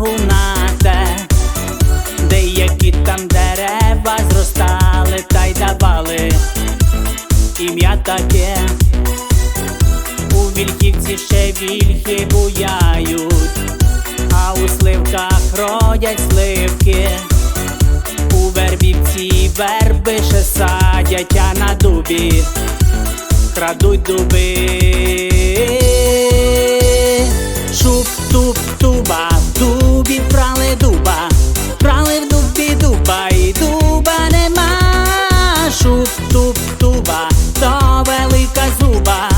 луната, деякі там дерева зростали та й давали. Ім'я таке, у вільківці ще вільхи буяють, а у сливках родять сливки, у вербівці верби ще садять, а на дубі крадуть дуби. Шуп-туп-туп Шуп туп туба, то велика зуба,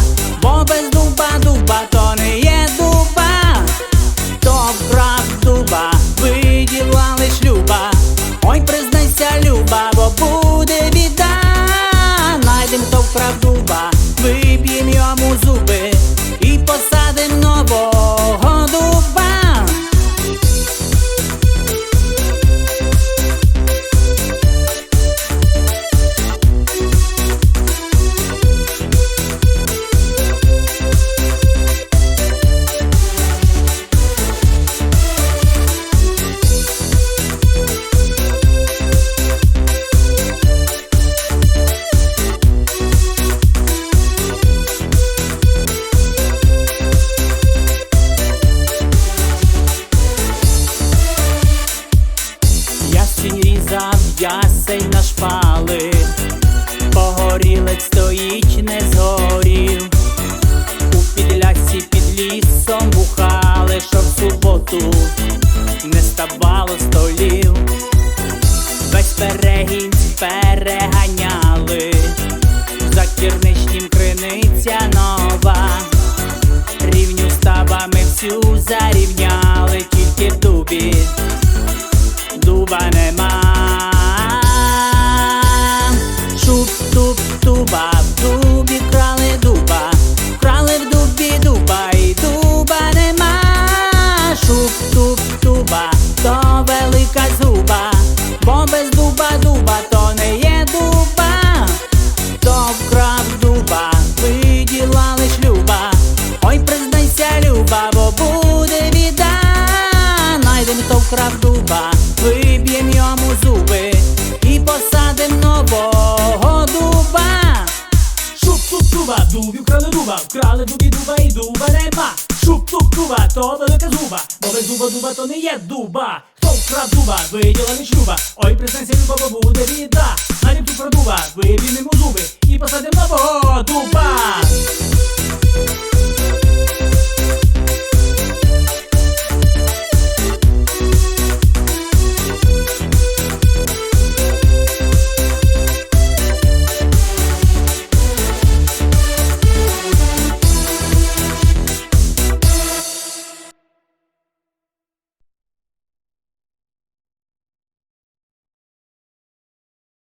бо без дуба дуба, то не є дуба. то вкрав дуба, виділа лиш люба. Ой, признайся, люба, бо буде біда. Найдем, то вкрав дуба, ясень на шпали, погорілець стоїть, не згорів. У підлясі під лісом бухали, щоб в суботу не ставало столів. Весь перегінь переганяли, за кірничнім криниця нова. Рівню ставами всю зарівняли, тільки дубі дуба нема. Найдем, хто вкрав дуба, виб'єм йому зуби і посадим нового дуба. Шуп туп туба, дубі вкрали дуба, вкрали дубі дуба і дуба нема. Шуп туп туба, то велика зуба, бо без дуба дуба то не є дуба. Хто вкрав дуба, виділа лиш люба. Ой, признайся, люба, бо буде біда. Навіть тут про дуба, вибінемо зуби і посадимо нового дуба.